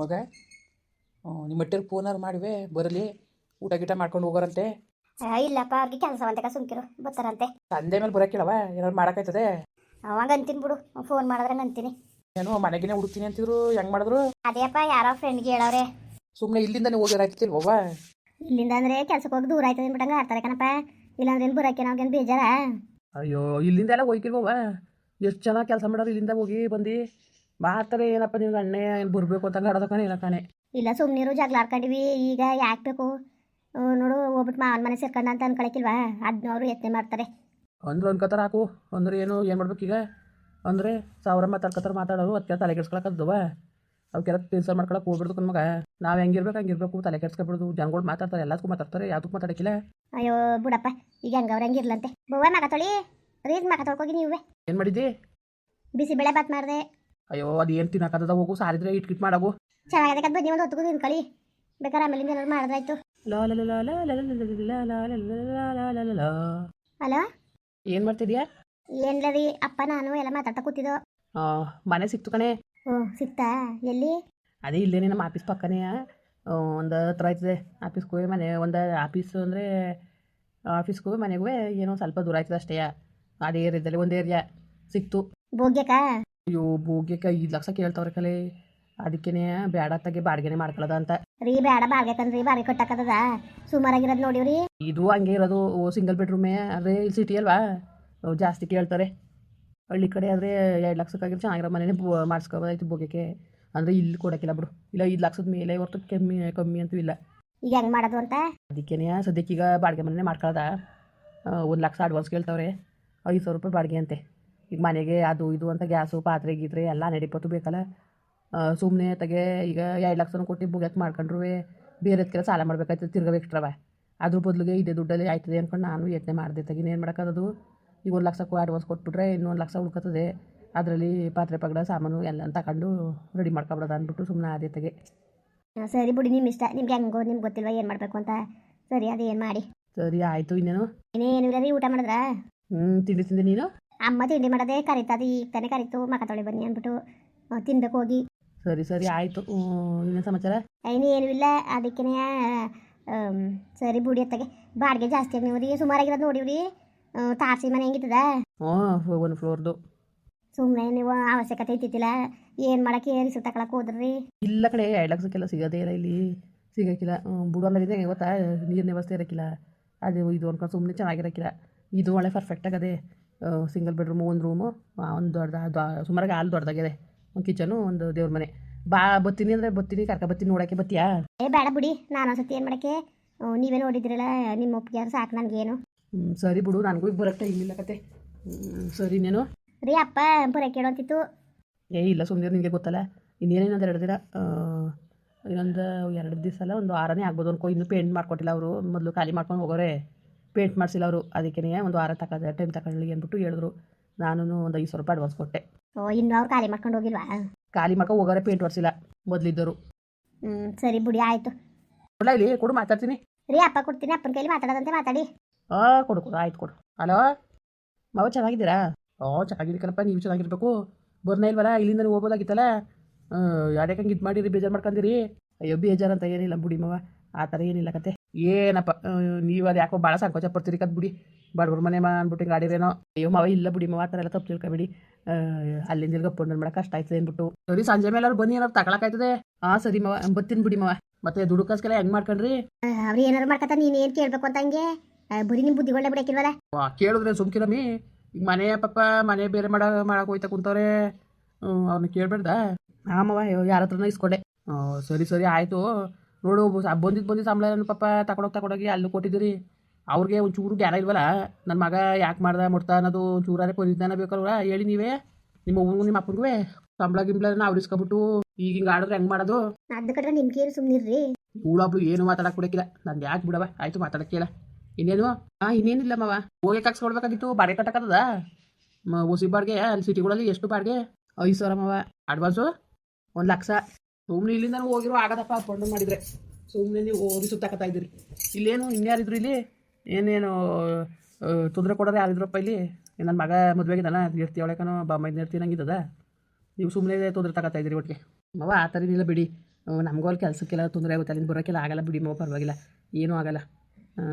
ಮಗ ನಿಮ್ಮ ಮಟ್ಟಿಗೆ ಫೋನಾರು ಮಾಡಿವೆ ಬರಲಿ ಊಟ ಗೀಟ ಮಾಡ್ಕೊಂಡು ಹೋಗೋರಂತೆ. ಇಲ್ಲಪ್ಪ ಅವ್ರಿಗೆ ಕೆಲಸ ಅಂತ ಸುಮ್ಕಿರು ಬರ್ತಾರಂತೆ. ತಂದೆ ಮೇಲೆ ಬರೋಕ್ಕಿಲ್ಲವ ಏನಾದ್ರು ಮಾಡೋಕ್ಕಾಯ್ತದೆ? ಅವಾಗ ಅಂತೀನಿ ಬಿಡು ಫೋನ್ ಮಾಡಿದ್ರೆ ಅಂತೀನಿ. ಏನು ಮನೆಗಿನೇ ಹುಡುಕ್ತೀನಿ ಅಂತಿದ್ರು ಹೆಂಗ್ ಮಾಡಿದ್ರು? ಅದೇಪ್ಪ ಯಾರೋ ಫ್ರೆಂಡ್ಗೆ ಹೇಳವ್ರೆ. ಸುಮ್ಮನೆ ಇಲ್ಲಿಂದನೇ ಹೋಗಿರಾಯ್ತಿಲ್ವವ ಇಲ್ಲಿಂದ ಅಂದ್ರೆ ಕೆಲ್ಸಕ್ಕೆ ಹೋಗಿ ದೂರ ಆಯ್ತದೆ ಬಿಟ್ಟಂಗ ಆಡ್ತಾರೆ ಕಣಪ್ಪ. ಇಲ್ಲಾಂದ್ರೆ ಬರಕ್ಕೆ ಬರೋಕೆ ನಾವ್ಗೇನು ಬೇಜಾರ? ಅಯ್ಯೋ ಇಲ್ಲಿಂದ ಎಲ್ಲ ಹೋಗಿಲ್ವ ಎಷ್ಟು ಚೆನ್ನಾಗಿ ಕೆಲಸ ಮಾಡೋರು ಇಲ್ಲಿಂದ ಹೋಗಿ ಬಂದು. ಮಾಡ್ತಾರೆ ಏನಪ್ಪ ನೀವು ಅಣ್ಣೆ ಏನು ಬುರ್ಬೇಕು ಅಂತ ಆಡೋದ ಕಣೆ ಇಲ್ಲ ಕಣೆ. ಇಲ್ಲ ಸುಮ್ಮನಿರು ಜಗಳ ಆಡ್ಕೊಂಡಿವಿ. ಈಗ ಯಾಕೆ ಬೇಕು? ನೋಡು ಹೋಗ್ಬಿಟ್ಟು ಮಾವನ ಮನೆ ಸೇರ್ಕೊಂಡ ಅಂತ ಅನ್ಕೊಳಕಿಲ್ವಾ? ಅದನ್ನ ಅವರು ಯತ್ನೆ ಮಾಡ್ತಾರೆ. ಅಂದ್ರೆ ಅನ್ಕೋತಾರ ಹಾಕು. ಅಂದ್ರೆ ಏನು ಏನು ಮಾಡಬೇಕು ಈಗ? ಅಂದ್ರೆ ಸಾವಿರ ಮಾತಾಡ್ಕೊತಾರ ಮಾತಾಡೋರು ಅದಕ್ಕೆ ತಲೆ ಕೆಡ್ಸ್ಕೊಳಕ್ಕದ್ದವ ಅವಕ್ಕೆಲ್ಲ ತಿನ್ಸರ್ ಮಾಡ್ಕೊಳಕ್ಕೆ ಹೋಗ್ಬಿಡ್ದು ನಮಗೆ. ನಾವು ಹೆಂಗಿರ್ಬೇಕು ಹಂಗಿರ್ಬೇಕು ತಲೆ ಕೆಡ್ಸ್ಕೊಬಿಡ್ದು. ಜನಗಳು ಮಾತಾಡ್ತಾರೆ ಎಲ್ಲದಕ್ಕೂ ಮಾತಾಡ್ತಾರೆ ಯಾವುದಕ್ಕೂ ಮಾತಾಡಕ್ಕಿಲ್ಲ ಅಯ್ಯೋ ಬಿಡಪ್ಪ. ಈಗ ಹಂಗವ್ರ ಹಂಗಿರ್ಲಂತೆ ಬವ್ವ ಮಗ ತೊಳಿ. ರೀಸ್ ಮಗ ತೊಳ್ಕೋಗಿ ನೀವೇ. ಏನು ಮಾಡಿದ್ದಿ? ಬಿಸಿಬೇಳೆ ಬಾತ್ ಮಾಡಿದೆ. ಅಯ್ಯೋ ಅದೇನು ತಿನ್ನಕತ್ತದ ಹೋಗು ಸಾರಿದ್ರೆ ಇಟ್ಕಿಟ್ ಮಾಡಾಗು ಚೆನ್ನಾಗದ ಬನ್ನಿ ಒಂದು ಹೊತ್ತು ತಿನ್ಕೊಳ್ಳಿ ಬೇಕಾದ್ರೆ ಆಮೇಲೆ ಏನಾದ್ರು ಮಾಡಿದ್ರಾಯ್ತು ಹಲೋ ಏನ್ ಮಾಡ್ತಿದ್ಯಾ ಏನ್ಲರಿ ಅಪ್ಪ ನಾನು ಎಲ್ಲ ಮಾತಾಡ್ತಾ ಕೂತಿದ್ದು ಮನೆ ಸಿಕ್ತು ಕಣೆ ಹ್ಞೂ ಸಿಕ್ತಾ ಎಲ್ಲಿ ಅದೇ ಇಲ್ಲೇ ನಮ್ಮ ಆಫೀಸ್ ಪಕ್ಕನೇ ಒಂದು ಹತ್ರ ಆಯ್ತದೆ ಆಫೀಸ್ಗೆ ಹೋಗಿ ಮನೆ ಒಂದು ಆಫೀಸ್ ಅಂದರೆ ಆಫೀಸ್ಗೆ ಹೋಗಿ ಮನೆಗೂ ಏನೋ ಸ್ವಲ್ಪ ದೂರ ಆಯ್ತದೆ ಅಷ್ಟೇ ಅದೇ ಏರಿಯಾದಲ್ಲಿ ಒಂದು ಏರಿಯಾ ಸಿಕ್ತು ಭೋಗ್ಯಕ್ಕ ಅಯ್ಯೋ ಭೋಗ್ಯಕ್ಕೆ ಐದು ಲಕ್ಷ ಕೇಳ್ತಾವ್ರಿ ಕಲೆ. ಅದಕ್ಕೇನೆ ಬೇಡ ತಗೆ ಬಾಡಿಗೆನೆ ಮಾಡ್ಕೊಳ್ಳೋದ ಅಂತ ರೀ ಬೇಡ ತಂದ್ರಿ ಬಾಡಿಗೆ ಕಟ್ಟಕ್ಕದ ಸುಮಾರಾಗಿರೋದು ನೋಡಿವ್ರಿ ಇದು ಹಂಗೆ ಇರೋದು ಸಿಂಗಲ್ ಬೆಡ್ರೂಮೇ ಆದರೆ ಇಲ್ಲಿ ಸಿಟಿ ಅಲ್ವಾ? ಜಾಸ್ತಿ ಕೇಳ್ತಾರೆ. ಹಳ್ಳಿ ಕಡೆ ಆದರೆ ಎರಡು ಲಕ್ಷಕ್ಕಾಗಿ ಚೆನ್ನಾಗಿರೋ ಮನೆನೇ ಮಾಡಿಸ್ಕೋಬೋದಾಯ್ತು ಭೋಗ್ಯಕ್ಕೆ. ಅಂದರೆ ಇಲ್ಲಿ ಕೊಡೋಕ್ಕಿಲ್ಲ ಬಿಡು. ಇಲ್ಲ ಐದು ಲಕ್ಷದ ಮೇಲೆ ಹೊರತು ಕಮ್ಮಿ ಕಮ್ಮಿ ಅಂತೂ ಇಲ್ಲ. ಈಗ ಹೆಂಗ್ ಮಾಡೋದು ಅಂತ? ಅದಕ್ಕೇನೆ ಸದ್ಯಕ್ಕೀಗ ಬಾಡಿಗೆ ಮನೆನೇ ಮಾಡ್ಕೊಳ್ಳೋದ ಒಂದು ಲಕ್ಷ ಅಡ್ವಾನ್ಸ್ ಕೇಳ್ತಾವ್ರೆ. ಐದು ಸಾವಿರ ರೂಪಾಯಿ ಬಾಡಿಗೆ ಅಂತೆ. ಈಗ ಮನೆಗೆ ಅದು ಇದು ಅಂತ ಗ್ಯಾಸು ಪಾತ್ರೆ ಗೀತ್ರೆ ಎಲ್ಲ ನಡಿಪತ್ತು ಬೇಕಲ್ಲ. ಸುಮ್ಮನೆ ತಗೆ ಈಗ ಎರಡು ಲಕ್ಷನ ಕೊಟ್ಟು ಬುಗ್ಯಾಕ್ ಮಾಡ್ಕೊಂಡ್ರು ಬೇರೆದಕ್ಕೆಲ್ಲ ಸಾಲ ಮಾಡ್ಬೇಕಾಯ್ತದೆ ತಿರ್ಗಬೇಕ್ರವ ಎಕ್ಸ್ಟ್ರವ. ಅದ್ರ ಬದಲಿಗೆ ಇದೇ ದುಡ್ಡಲ್ಲಿ ಆಯ್ತದೆ ಅಂದ್ಕೊಂಡು ನಾನು ಯತ್ನೆ ಮಾಡಿದೆ ತಗಿನ ಏನು ಮಾಡೋಕ್ಕದು ಈಗ ಒಂದು ಲಕ್ಷ ಅಡ್ವಾನ್ಸ್ ಕೊಟ್ಬಿಟ್ರೆ ಇನ್ನೊಂದು ಲಕ್ಷ ಉಳ್ಕೊತದೆ ಅದರಲ್ಲಿ ಪಾತ್ರೆ ಪಗಡ ಸಾಮಾನು ಎಲ್ಲ ತಗೊಂಡು ರೆಡಿ ಮಾಡ್ಕೊಬಿಡೋದು ಅಂದ್ಬಿಟ್ಟು ಸುಮ್ಮನೆ ಅದೇ ತೆಗೆ. ಸರಿ ಬಿಡಿ. ನಿಮ್ಮ ಇಷ್ಟ. ನಿಮ್ಗೆ ಹೆಂಗೋ ನಿಮ್ಗೆ ಗೊತ್ತಿಲ್ವಾ ಏನು ಮಾಡಬೇಕು ಅಂತ. ಸರಿ ಅದೇನು ಮಾಡಿ. ಸರಿ ಆಯಿತು. ಇನ್ನೇನು? ಇನ್ನೇನು ರೀ ಊಟ ಮಾಡಿದ್ರಾ? ಹ್ಞೂ ತಿಂಡಿ ತಿಂದೆ ನೀನು? ಅಮ್ಮ ತಿಂಡಿ ಮಾಡೋದೇ ಅದು ಈಗ ತಾನೇ ಕರಿತು ಮಕ ತೊಳಿ ಬನ್ನಿ ಅಂದ್ಬಿಟ್ಟು ತಿನ್ಬೇಕು ಹೋಗಿ. ಸರಿ ಸರಿ ಆಯಿತು. ಇನ್ನೇನು ಸಮಾಚಾರ? ಏನು ಏನೂ ಇಲ್ಲ. ಅದಕ್ಕೇನೆ ಸರಿ ಬುಡಿ ಅತ್ತಗೆ. ಬಾಡಿಗೆ ಜಾಸ್ತಿ ಆಗಿ ಸುಮಾರಾಗಿರೋದು ನೋಡಿವ್ರಿ ತಾರ್ಸಿ ಮನೆ ಹೆಂಗಿತ್ತದ? ಹ್ಞೂ ಒಂದು ಫ್ಲೋರ್ದು. ಸುಮ್ಮನೆ ನೀವು ಅವಶ್ಯಕತೆ ಇತ್ತಿಲ್ಲ ಏನು ಮಾಡಕ್ಕೆ ರಿಸು ತಗೊಳಕ್ಕೆ ಹೋದ್ರಿ? ಇಲ್ಲ ಕಡೆ ಎರಡು ಲಕ್ಷಕ್ಕೆಲ್ಲ ಸಿಗೋದೇ ಇಲ್ಲ ಇಲ್ಲಿ. ಸಿಗೋಕ್ಕಿಲ್ಲ ಬುಡೋಲ್ಲಗಿದೆ ಗೊತ್ತಾ? ನೀರಿನ ವ್ಯವಸ್ಥೆ ಇರೋಕ್ಕಿಲ್ಲ ಅದು ಇದು ಅನ್ಕೊಂಡು ಸುಮ್ಮನೆ ಚೆನ್ನಾಗಿರಕ್ಕಿಲ್ಲ ಇದು ಒಳ್ಳೆ ಪರ್ಫೆಕ್ಟ್ ಆಗದೆ. ಸಿಂಗಲ್ ಬೆಡ್ರೂಮು ಒಂದು ರೂಮು ಒಂದು ದೊಡ್ಡ ಸುಮಾರಾಗಿ ಹಾಲು ದೊಡ್ಡದಾಗಿದೆ. ಒಂದು ಕಿಚನು ಒಂದು ದೇವ್ರ ಮನೆ. ಬಾ ಬತ್ತೀನಿ ಅಂದರೆ ಬತ್ತೀನಿ ಕರ್ಕ ಬತ್ತೀನಿ ನೋಡೋಕ್ಕೆ ಬತ್ತೀಯಾ? ಏ ಬೇಡ ಬಿಡಿ. ನಾನು ಒಂದ್ಸತಿ ಏನು ಮಾಡಕ್ಕೆ? ನೀವೇ ನೋಡಿದ್ರಲ್ಲ ನಿಮ್ಮ ಒಪ್ಪಿಗೆ ಸಾಕು ನನಗೇನು. ಹ್ಞೂ ಸರಿ ಬಿಡು ನನಗೂ ಈಗ ಬರೋಕ್ಕೆ ಟೈಮ್ ಇಲ್ಲ ಕತೆ. ಸರಿ ಇನ್ನೇನು ರೀ ಅಪ್ಪ ಬರೋಕೆ ಹೇಳೋಂತಿತ್ತು ಏ ಇಲ್ಲ ಸುಮ್ಮನೆ ನಿಮಗೆ ಗೊತ್ತಲ್ಲ. ಇನ್ನೇನೇನಂದ್ರೆ ಎರಡು ದಿನ ಇನ್ನೊಂದು ಎರಡು ದಿವಸ ಅಲ್ಲ ಒಂದು ವಾರನೇ ಆಗ್ಬೋದು ಅನ್ಕೋ. ಇನ್ನೂ ಪೇಂಟ್ ಮಾಡ್ಕೊಟ್ಟಿಲ್ಲ ಅವರು. ಮೊದಲು ಖಾಲಿ ಮಾಡ್ಕೊಂಡು ಹೋಗೋರೆ. ಪೇಂಟ್ ಮಾಡಿಸಿಲ್ಲ ಅವರು. ಅದಕ್ಕೇ ಒಂದು ವಾರ ತಗೋದೆ ಟೈಮ್ ತಗೊಳ್ಳಿ ಅಂದ್ಬಿಟ್ಟು ಹೇಳಿದ್ರು. ನಾನು ಒಂದು ಐದು ಸಾವಿರ ರೂಪಾಯಿ ಅಡ್ವಾನ್ಸ್ ಕೊಟ್ಟೆ. ಓ ಇನ್ನು ಅವ್ರು ಖಾಲಿ ಮಾಡ್ಕೊಂಡು ಹೋಗಿಲ್ವಾ? ಖಾಲಿ ಮಾಡ್ಕೊಂಡು ಹೋಗೋರೆ ಪೇಂಟ್ ಒರೆಸಿಲ್ಲ ಮೊದಲಿದ್ದರು ಹ್ಞೂ ಸರಿ ಬಿಡಿ ಆಯಿತು. ಕೊಡಲ ಇಲ್ಲಿ? ಕೊಡು ಮಾತಾಡ್ತೀನಿ. ರೀ ಅಪ್ಪ ಕೊಡ್ತೀನಿ ಅಪ್ಪನ ಕೈಲಿ ಮಾತಾಡೋದಂತೆ ಮಾತಾಡಿ. ಆ ಕೊಡು ಕೊಡು ಆಯ್ತು ಕೊಡು. ಹಲೋ? ಮಾವ ಚೆನ್ನಾಗಿದ್ದೀರಾ? ಓ ಚೆನ್ನಾಗಿದ್ದೀಕನಪ್ಪ ನೀವು ಚೆನ್ನಾಗಿರ್ಬೇಕು. ಬರ್ನೇ ಇಲ್ವಲ್ಲ? ಇಲ್ಲಿಂದ ಹೋಗ್ಬೋದಾಗಿತ್ತಲ್ಲ? ಯಾರ್ಯಾಕಂಗೆ ಇದು ಮಾಡಿರಿ ಬೇಜಾರು ಮಾಡ್ಕೊಂಡಿರಿ ಅಯ್ಯೋ ಬೇಜಾರು ಅಂತ ಏನಿಲ್ಲ ಬುಡಿ ಮಾವ. ಆ ಥರ ಏನಿಲ್ಲ ಕತೆ. ಏನಪ್ಪ ನೀವು ಅದು ಯಾಕೋ ಭಾಳ ಸಂಕೋಚ ಪಡ್ತೀರಿ ಕತ್ ಬಿಡಿ. ಬಡವ್ರ ಮನೆ ಮಾ ಅಂದ್ಬಿಟ್ಟು ಗಾಡಿರೇನೋ ಅಯ್ಯೋ ಮಾವ ಇಲ್ಲ ಬಿಡಿ ಮಾವ ಆ ಥರ ಎಲ್ಲ ತಪ್ಪು ತಿಳ್ಕೊಬೇಡಿ. ಆ, ಅಲ್ಲಿಂದ ಇಲ್ಲಿ ಗಪ್ಪೊಂಡು ಮಾಡಕ್ಕೆ ಕಷ್ಟ ಆಯ್ತದೆ ಅಂದ್ಬಿಟ್ಟು. ಸರಿ ಸಂಜೆ ಮೇಲೆ ಅವ್ರು ಬನ್ನಿ ಏನಾದ್ರು ತಗೊಳಕಾಯ್ತದೆ ಹಾಂ ಸರಿ ಮಾವ ಬತ್ತೀನಿ ಬಿಡಿ ಮಾವ. ಮತ್ತೆ ದುಡ್ಡು ಹೆಂಗ್ ಹೆಂಗೆ ಮಾಡ್ಕೊಂಡ್ರಿ ಅವ್ರು ಏನಾರು ಮಾಡ್ಕತ್ತ ನೀನು ಏನು ಕೇಳ್ಬೇಕು ಅಂತ ಹಂಗೆ ಆ, ಬರೀ ನಿಮ್ಮ ಒಳ್ಳೆ ಬಿಡಕ್ಕಿಲ್ವಲ್ಲ? ವಾ ಕೇಳಿದ್ರೆ ಸುಮ್ಕಿರಮ್ಮಿ ಈಗ ಮನೆ ಪಾಪ ಮನೆ ಬೇರೆ ಮಾಡ ಮಾಡಕ್ಕೆ ಹೋಯ್ತಾ ಕುಂತವ್ರೆ. ಅವ್ರನ್ನ ಕೇಳ್ಬೇಡ್ದ? ಮಾವ ಯಾರ ಹತ್ರನ ಇಸ್ಕೊಂಡೆ. ಆ, ಸರಿ ಸರಿ ಆಯಿತು. ನೋಡು ಬಂದಿದ್ದು ಬಂದಿದ್ದು ಸಂಬಳ ನನ್ನ ಪಾಪ ತಗೊಂಡೋಗಿ ತಗೊಂಡೋಗಿ ಅಲ್ಲೂ ಕೊಟ್ಟಿದ್ದೀರಿ ಅವ್ರಿಗೆ ಒಂಚೂರು ಗ್ಯಾರ ಇಲ್ವಲ್ಲ? ನನ್ನ ಮಗ ಯಾಕೆ ಮಾಡ್ದೆ ಮುಡ್ತಾ ಅನ್ನೋದು ಒಂಚೂರಾರೆ ಕೊಂದಿದ್ದಾನೆ ಬೇಕಲ್ವ? ಹೇಳಿ ನೀವೇ. ನಿಮ್ಮ ಊರು ನಿಮ್ಮ ಅಪ್ಪನಿಗೂ ಸಂಬಳ ಗಿಂಬಳ ನಾವು ಇಸ್ಕೊಬಿಟ್ಟು ಈಗ ಹಿಂಗೆ ಆಡಿದ್ರೆ ಹೆಂಗೆ ಮಾಡೋದು? ಅದ್ ಕಟ್ರೆ ನಿಮ್ಗೇನು ಸುಮ್ಮನಿರ್ರಿ ಇವಳೊಬ್ಳು ಏನು ಮಾತಾಡಕ್ಕೆ ಬಿಡಕ್ಕಿಲ್ಲ ನಾನು ಯಾಕೆ ಬಿಡವ? ಆಯಿತು ಮಾತಾಡಕ್ಕಿಲ್ಲ ಇನ್ನೇನು? ಹಾಂ ಇನ್ನೇನಿಲ್ಲ ಮಾವ. ಹೋಗಿ ಕಟ್ಸ್ಕೊಡ್ಬೇಕಾಗಿತ್ತು ಬಾಡಿಗೆ ಕಟ್ಟಕ್ಕದ ಓಸಿ ಬಾಡಿಗೆ ಅಲ್ಲಿ ಸಿಟಿಗಳಲ್ಲಿ ಎಷ್ಟು ಬಾಡಿಗೆ? ಐದು ಸಾವಿರ ಮಾವ. ಅಡ್ವಾನ್ಸು? ಒಂದು ಲಕ್ಷ. ಸುಮ್ಮನೆ ಇಲ್ಲಿಂದ ಹೋಗಿರೋ ಆಗದಪ್ಪ ಫಂಡ್ ಮಾಡಿದ್ರೆ. ಸುಮ್ಮನೆ ನೀವು ಹೋಗಿ ಸುತ್ತಾಕತ್ತಾ ಇದ್ದೀರಿ. ಇಲ್ಲೇನು, ಇನ್ಯಾರಿದ್ರು ಇಲ್ಲಿ? ಏನೇನು ತೊಂದರೆ ಕೊಡೋರು ಯಾರಿದ್ರಪ್ಪ ಇಲ್ಲಿ? ನನ್ನ ಮಗ ಮದುವೆಗಿದ್ದಾನ ನಿರ್ತಿ ಒಳಕನೋ ಬಾ, ಮೈದು ನಿರ್ತಿ ನಂಗಿದ್ದದ ನೀವು ಸುಮ್ಮನೆ ತೊಂದರೆ ತಗೋತಾ ಇದ್ದೀರಿ ಒಟ್ಟಿಗೆ. ಮಾವ, ಆ ಥರ ಇಲ್ಲ ಬಿಡಿ. ನಮಗೂ ಅಲ್ಲಿ ಕೆಲಸಕ್ಕೆಲ್ಲ ತೊಂದರೆ ಆಗುತ್ತೆ, ಅಲ್ಲಿಂದ ಬರೋಕ್ಕೆಲ್ಲ ಆಗಲ್ಲ ಬಿಡಿ ಮವ, ಪರವಾಗಿಲ್ಲ. ಏನೂ ಆಗಲ್ಲ.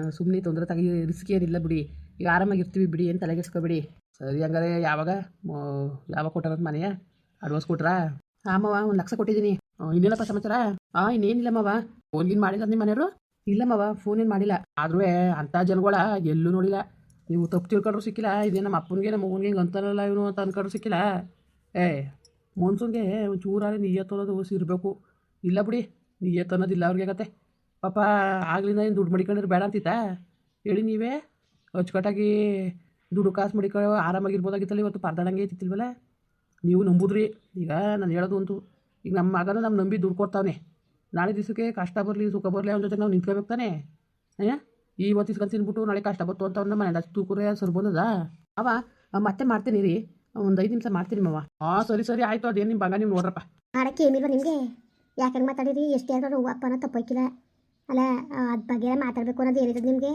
ಸುಮ್ಮನೆ ತೊಂದರೆ ತಗಿ, ರಿಸ್ಕ್ ಏನಿಲ್ಲ ಬಿಡಿ. ಈಗ ಆರಾಮಾಗಿರ್ತೀವಿ ಬಿಡಿ, ಏನು ತಲೆಗೆಸ್ಕೊಬಿಡಿ ಸರಿ ಹಂಗಾರೆ ಯಾವಾಗ, ಮ- ಯಾವಾಗ ಕೊಟ್ಟಾರ ಮನೆಯ? ಅಡ್ವಾನ್ಸ್ ಕೊಟ್ರಾ? ಹಾಂ ಮಾವ, ಒಂದು ಲಕ್ಷ ಕೊಟ್ಟಿದ್ದೀನಿ. ಇನ್ನೇನಪ್ಪ ಸಮಾಚಾರ. ಆ ಇನ್ನೇನಿಲ್ಲಮ್ಮವ ಫೋನ್ ಫೋನ್ಗಿನ್ ಮಾಡಿಲ್ಲ ನಿಮ್ಮ ಮನೆಯವರು? ಇಲ್ಲಮ್ಮವ ಮಾವ ಫೋನ್ ಏನು ಮಾಡಿಲ್ಲ. ಆದ್ರೂ ಅಂಥ ಜನಗಳ ಎಲ್ಲೂ ನೋಡಿಲ್ಲ. ನೀವು ತಪ್ಪು ತಿಳ್ಕೊಂಡ್ರು ಸಿಕ್ಕಿಲ್ಲ. ಇದೇ ನಮ್ಮ ಅಪ್ಪನಿಗೆ, ನಮ್ಮ ಮಗನಿಗೆ ಹಿಂಗೆ ಅಂತಾರಲ್ಲ ಇವನು ಅಂತ ಅನ್ಕೊಂಡ್ರು ಸಿಕ್ಕಿಲ್ಲ. ಏ, ಮನ್ಸೂನ್ಗೆ ಒಂಚೂರಾರೆ ನಿಯತ್ತು ಅನ್ನೋದು ಇರಬೇಕು ಇಲ್ಲ ಬಿಡಿ ನೀ ಅನ್ನೋದಿಲ್ಲ ಅವ್ರಿಗೆ ಆಗತ್ತೆ. ಪಾಪ, ಆಗಲಿಂದ ಏನು ದುಡ್ಡು ಮಡಿಕೊಂಡಿರು ಬೇಡ ಅಂತಿತ್ತ ಹೇಳಿ ನೀವೇ. ಅಚ್ಚುಕಟ್ಟಾಗಿ ದುಡ್ಡು ಕಾಸು ಮಡಿಕೊಳ್ಳೋ ಆರಾಮಾಗಿರ್ಬೋದಾಗಿತ್ತಲ್ಲ ಇವತ್ತು, ಪರ್ದಾಡಂಗೆ ಇತ್ತಿಲ್ವಲ್ಲ ನೀವು ನಂಬುದ್ರಿ. ಈಗ ನಾನು ಹೇಳೋದು ಅಂತು ಈಗ ನಮ್ಮ ಮಗನ ನಮ್ಮ ನಂಬಿ ದುಡ್ಡು ಕೊಡ್ತಾವನೆ. ನಾಳೆ ದಿವಸಕ್ಕೆ ಕಷ್ಟ ಬರಲಿ ಸುಖ ಬರಲಿ ಅವನ ಜೊತೆ ನಾವು ನಿಂತ್ಕೋಬೇಕು ತಾನೆ? ಅಯ್ಯ ಇವತ್ತು ಇಸ್ಕೊಂಡು ತಿನ್ಬಿಟ್ಟು ನಾಳೆ ಕಷ್ಟ ಬರ್ತು ಅಂತ ಅವ್ನ ಮನೆ ತೂಕುರೆ ಸರ್ ಬಂದದ? ಅವ ಮತ್ತೆ ಮಾಡ್ತೀನಿ ರೀ. ಒಂದು ಐದು ನಿಮಿಷ ಮಾಡ್ತೀನಿ ಅವ ಹಾಂ ಸರಿ ಸರಿ ಆಯಿತು ಅದೇನು ನಿಮ್ಮ ಬಂಗ ನೀವು ನೋಡ್ರಪ್ಪ. ಅದಕ್ಕೆ ಏನಿಲ್ವ ನಿಮಗೆ? ಯಾಕಂಗೆ ಮಾತಾಡಿರಿ? ಎಷ್ಟು ಹೇಳಿದ್ರು ಅಪ್ಪನ ತಪ್ಪೋಯ್ಕಿಲ್ಲ. ಅಲ್ಲ ಅದ್ ಬಗ್ಗೆ ಮಾತಾಡಬೇಕು ಅನ್ನೋದು ಏನಿದೆ ನಿಮಗೆ?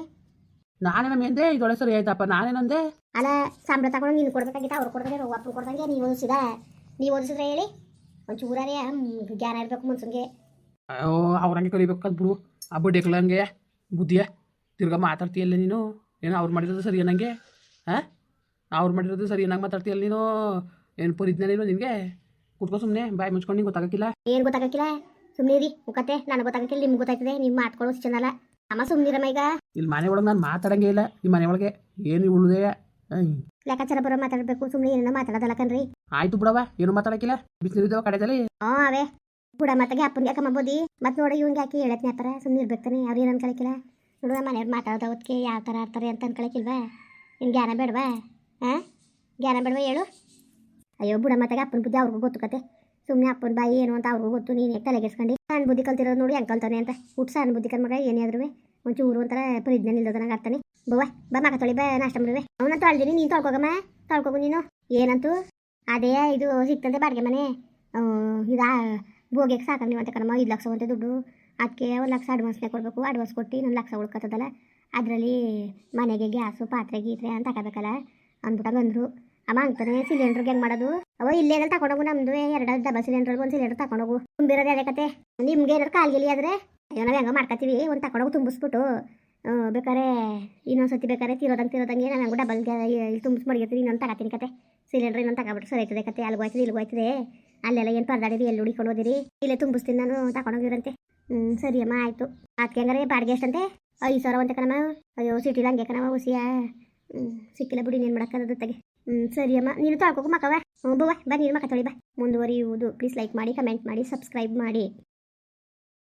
ನಾನೇನಮ್ಮ ಎಂದೆ ಇದೊಳೆ ಸರಿ ಆಯ್ತಪ್ಪ ನಾನೇನಂದೆ ಅಲ್ಲ ಸಂಬಳ ತಗೊಂಡು ನೀನು ಕೊಡ್ಬೇಕಾಗಿತ್ತು ಅವ್ರು ಕೊಡ್ದಂಗೆ ಅಪ್ಪ ಕೊಡ್ದಂಗೆ ನೀವು ಓದಿಸಿದ ನೀವು ಓದಿಸಿದ್ರೆ ಹೇಳಿ. ಒಂಚೂರಾರೇ ಜ್ಞಾನ ಇರಬೇಕು ಮನ್ಸಂಗೆ ಅವ್ರಂಗೆ ಕರಿಬೇಕು ಅದು ಬಿಡು. ಆ ಬಡ್ಡೆಕ್ಲಂಗೆ ಬುದ್ಧಿಯ. ತಿರ್ಗಾ ಮಾತಾಡ್ತೀಯಲ್ಲ ನೀನು? ಏನು ಅವ್ರು ಮಾಡಿರೋದು ಸರಿ ಏನಂಗೆ ಹಾಂ? ಅವ್ರು ಮಾಡಿರೋದು ಸರಿ ಏನಾಗ ಮಾತಾಡ್ತೀಯಲ್ಲ ನೀನು? ಏನು ಪರಿಜ್ಞಾನ ಇಲ್ವ ನಿನಗೆ? ಕುಟ್ಕೋ ಸುಮ್ಮನೆ ಬಾಯಿ ಮುಚ್ಕೊಂಡು ನಿಂಗೆ ಗೊತ್ತಾಗಕ್ಕಿಲ್ಲ? ಏನು ಗೊತ್ತಾಗಕ್ಕಿಲ್ಲ? ಸುಮ್ಮನೆ ರೀ ಮುಖತ್ತೆ ನನಗೆ ಗೊತ್ತಾಗಕ್ಕಿಲ್ಲ ನಿಮ್ಗೆ ಗೊತ್ತಾಗ್ತದೆ ನಿಮ್ಮ ಮಾತ್ಕೊಳ್ಳೋ ಚೆನ್ನಲ್ಲ ಅಮ್ಮ ಸುಮ್ಮನಿರಮ್ಮ ಈಗ. ಇಲ್ಲಿ ಮನೆ ಒಳಗೆ ನಾನು ಮಾತಾಡಂಗೆ ಇಲ್ಲ ಈ ಮನೆ ಒಳಗೆ. ಏನು ಉಳ್ದೆ ಲೆಕ್ಕಾಚಾರ ಬರೋ ಮಾತಾಡಬೇಕು ಸುಮ್ಮನೆ ಏನೋ ಮಾತಾಡೋದಲ್ಲ ಕಣ್ರಿ. ಆಯ್ತು ಬಿಡವ ಏನು ಮಾತಾಡಕಿಲ್ಲ ಬಿಸಿಲಿದ್ದಾವ ಕಡೆದಲ್ಲಿ. ಹ್ಞೂ ಅವೇ. ಬುಡ ಮತ್ತಗೆ ಅಪ್ಪನಿಗೆ ಕಮ್ಮಬೋದಿ ಮತ್ತೆ ನೋಡಿ ಇವಂಗೆ ಯಾಕೆ ಹೇಳತ್ನೇ ಆತರ ಸುಮ್ಮನೆ ಇರ್ಬೇಕಾನೆ ಅವ್ರು ಏನು ಅನ್ಕೊಳಕಿಲ್ಲ ನೋಡುವ ಮನೆಯವ್ರು ಮಾತಾಡೋದು ಅವತ್ತಿಗೆ ಯಾವ ಥರ ಆಡ್ತಾರೆ ಅಂತ ಅನ್ಕೊಳಕಿಲ್ವಾ ನಿನ್ ಜ್ಞಾನ ಬೇಡವಾ? ಹಾಂ? ಜ್ಞಾನ ಬೇಡವಾ ಹೇಳು? ಅಯ್ಯೋ ಬುಡ ಮತ್ತಗೆ ಅಪ್ಪನ ಬುದ್ಧಿ ಅವ್ರಿಗೂ ಗೊತ್ತು ಕತೆ. ಸುಮ್ಮನೆ ಅಪ್ಪನ ಬಾಯಿ ಏನು ಅಂತ ಅವ್ರಿಗೂ ಗೊತ್ತು ನೀನು ಯಾಕೆ ತಲೆಗೆಸ್ಕೊಂಡು ಸಣ್ಣ ಬುದ್ಧಿ ಕಲ್ತಿರೋದು ನೋಡಿ ಹೆಂಗೆ ಕಲ್ತಾನೆ ಅಂತ. ಹುಟ್ಟು ಸಣ್ಣ ಬುದ್ಧಿ ಕಲ್ ಮಗ ಏನೇ ಆದ್ರೂ ಒಂಚೂರು ಒಂಥರ ಪರಿಜ್ಞಾನ ಇಲ್ಲದ ನಂಗೆ ಅರ್ಥನೆ ಬವ್ವ, ಬಾ ಮಗ ತೊಳಿ, ಬಾ ನಾಷ್ಟ ಮಾಡುವೆ. ಅವನ ತೊಳ್ದಿನಿ ನೀನು ತೊಳ್ಕೊಗಮ್ಮ, ತೊಳ್ಕೊಗು ನೀನು. ಏನಂತೂ? ಅದೇ, ಇದು ಸಿಗ್ತದೆ ಬಾಡಿಗೆ ಮನೆ. ಇದಾ ಬೋಗಿಗೆ ಸಾಕಲ್ಲ ನೀವು ಅಂತ ಕಣಮ್ಮ, ಐದು ಲಕ್ಷ ಅಂತ ದುಡ್ಡು. ಅದಕ್ಕೆ ಒಂದು ಲಕ್ಷ ಅಡ್ವಾನ್ಸ್ನೇ ಕೊಡಬೇಕು ಅಡ್ವಾನ್ಸ್ ಕೊಟ್ಟು ಇನ್ನೊಂದು ಲಕ್ಷ ಉಳ್ಕೊತದಲ್ಲ ಅದರಲ್ಲಿ ಮನೆಗೆ ಗ್ಯಾಸು, ಪಾತ್ರೆ, ಗೀತ್ರೆ ಅಂತ ಹಾಕಬೇಕಲ್ಲ. ಅಂದ್ಬಿಟ್ಟು ಅಂದರು ಅಮ್ಮ, ಅಂತಾನೆ ಸಿಲಿಂಡ್ರಿಗೆ ಹೆಂಗೆ ಮಾಡೋದು? ಅವ ಇಲ್ಲೇ ತಗೊಂಡೋಗು ನಮ್ಮದು ಎರಡು ಡಬಲ್ ಸಿಲಿಂಡರ್ ಒಂದು ಸಿಲಿಂಡರ್ ತಗೊಂಡೋಗು ತುಂಬಿರೋದು ಅದೇ ಕತೆ. ನಿಮ್ಗೆ ಏನಾದ್ರು ಕಾಲ್ಗಿಲಿ ಆದರೆ? ಅಯ್ಯೋ, ನಾವು ಹೆಂಗೆ ಮಾಡ್ಕೊತೀವಿ ಒಂದು ತಗೊಂಡೋಗಿ ತುಂಬಿಸ್ಬಿಟ್ಟು. ಆ, ಬೇಕಾರೆ ಇನ್ನೊಂದು ಸತಿ ಬೇಕಾದ್ರೆ ತಿರೋದಂಗೆ ತಿರೋದಂಗೆ ನಾನು ಕೂಡ ಡಬಲ್ ಇಲ್ಲಿ ತುಂಬಿಸ್ ಮಡಗಿರ್ತೀನಿ ಇನ್ನೊಂದು ತಗೋತೀನಿ ಕತೆ. ಸಿಲಿಂಡ್ರ್ ಇನ್ನೊಂದು ತಗೊಬಿಟ್ಟು ಸರಿ ಆಯ್ತದೆ ಕತೆ. ಅಲ್ಲಿ ಹೋಯ್ತದೆ ಇಲ್ಲಿಗೆ ಹೋಯ್ತದೆ. ಅಲ್ಲೆಲ್ಲ ಏನು ಪರದಾಡಿರಿ ಎಲ್ಲಿ ಹುಡಿಕೊಂಡು ಹೋದಿರಿ? ಇಲ್ಲೇ ತುಂಬಿಸ್ತೀನಿ ನಾನು ತಗೊಂಡೋಗಿರಂತೆ ಹ್ಞೂ ಸರಿ ಅಮ್ಮ ಆಯಿತು. ಅದಕ್ಕೆ ಹಂಗಾರೆ ಬಾಡಿಗೆ ಎಷ್ಟಂತೆ? ಐದು ಸಾವಿರ ಅಂತ ಕಣಮ್ಮ. ಅಯ್ಯೋ ಸಿಟಿಲಿ ಹಂಗೆ ಕಣಮ್ಮ ಹುಸಿಯ. ಹ್ಞೂ ಸಿಕ್ಕಿಲ್ಲ ಬಿಡಿ ನೀನು ಮಾಡೋಕ್ಕದ ತಗೆ ಹ್ಞೂ ಸರಿ ಅಮ್ಮ. ನೀನು ತೊಳ್ಕೊಕು ಮಕ್ಕವ. ಹ್ಞೂ ಬವ್ವ ಬಾ ನೀನು ಮಕ್ಕ ತೊಳಿ ಬಾ. ಮುಂದುವರಿಯುವುದು. ಪ್ಲೀಸ್ ಲೈಕ್ ಮಾಡಿ ಕಮೆಂಟ್ ಮಾಡಿ ಸಬ್ಸ್ಕ್ರೈಬ್ ಮಾಡಿ.